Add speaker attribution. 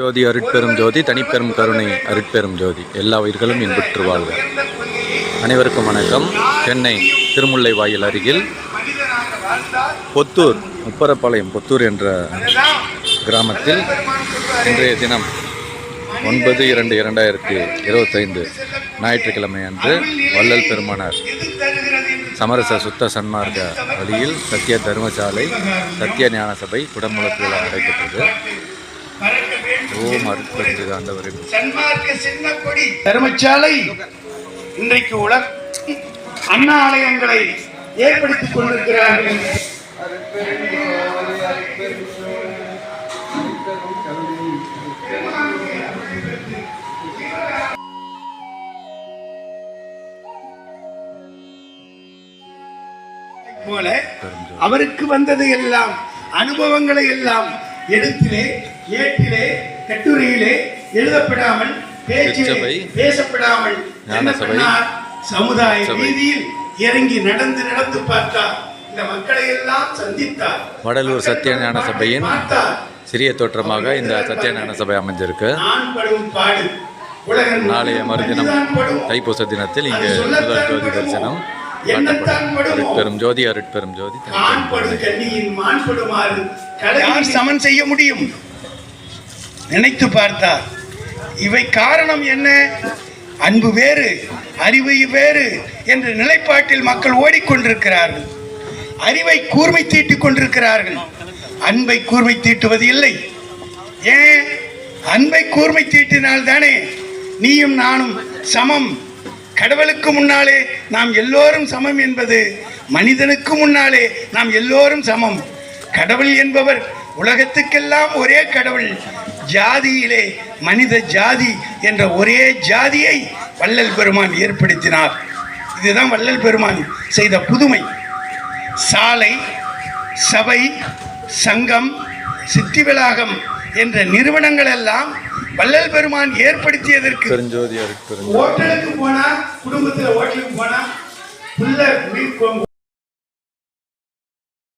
Speaker 1: ஜோதி அருட்பெரும் ஜோதி தனிப்பெரும் கருணை அருட்பெரும் ஜோதி. எல்லா உயிர்களும் இன்புற்று வாழ்க. அனைவருக்கும் வணக்கம். சென்னை திருமுல்லை வாயில் அருகில் பொத்தூர் முப்பரப்பாளையம் பொத்தூர் என்ற கிராமத்தில் இன்றைய தினம் ஒன்பது இரண்டு இரண்டாயிரத்தி இருபத்தைந்து ஞாயிற்றுக்கிழமை அன்று வள்ளல் பெருமானார் சமரச சுத்த சன்மார்க்க வழியில் சத்திய தர்மசாலை சத்திய ஞான சபை குடமுழக்கு விழா நடைபெற்றது.
Speaker 2: சன்மார்க்க சின்ன கொடி தர்மசாலை இன்றைக்கு உலக அண்ணா ஆலயங்களை ஏற்படுத்திக் கொண்டிருக்கிறார்கள். போல அவருக்கு வந்தது எல்லாம் அனுபவங்களை எல்லாம் எழுத்திலே ஏட்டிலே கட்டுரையிலே எழுதப்படாமல் பேச்சிலே பேசப்படாமல்? சமுதாய
Speaker 1: சபை.
Speaker 2: ரீதியில் இறங்கி நடந்து நடந்து பார்த்தார். இந்த மக்களை எல்லாம் சந்தித்தார்.
Speaker 1: வடலூர் சத்திய ஞான சபையின் சிறிய தோற்றமாக இந்த சத்திய ஞான சபை அமைஞ்சிருக்கு. நாளைய மறுதினம் தைப்பூச தினத்தில் இங்கு முதல் ஜோதி தரிசனம்? அருட்பெரும் ஜோதி அருட்பெரும் ஜோதி
Speaker 2: சமன் செய்ய முடியும்? நினைத்து பார்த்தார். இவை காரணம் என்ன? அன்பு வேறு அறிவு வேறு என்ற நிலைப்பாட்டில் மக்கள் ஓடிக்கொண்டிருக்கிறார்கள். அறிவை கூர்மை தீட்டிக் கொண்டிருக்கிறார்கள். அன்பை கூர்மை தீட்டுவது இல்லை. ஏன்? அன்பை கூர்மை தீட்டினால் தானே நீயும் நானும் சமம். கடவுளுக்கு முன்னாலே நாம் எல்லோரும் சமம் என்பது மனிதனுக்கு முன்னாலே நாம் எல்லோரும் சமம். கடவுள் என்பவர் உலகத்துக்கெல்லாம் ஒரே கடவுள் ஜாதியிலே மனித ஜாதி என்ற ஒரே ஜாதியை வள்ளல் பெருமான் ஏற்படுத்தினார். இதுதான் வள்ளல் பெருமான் செய்த புதுமை. சாலை சபை சங்கம் சித்திவிலாகம் என்ற நிறுவனங்கள் எல்லாம் வள்ளல் பெருமான் ஏற்படுத்தியதற்கு ஹோட்டலுக்கு போனா குடும்பத்துல ஹோட்டலுக்கு போனா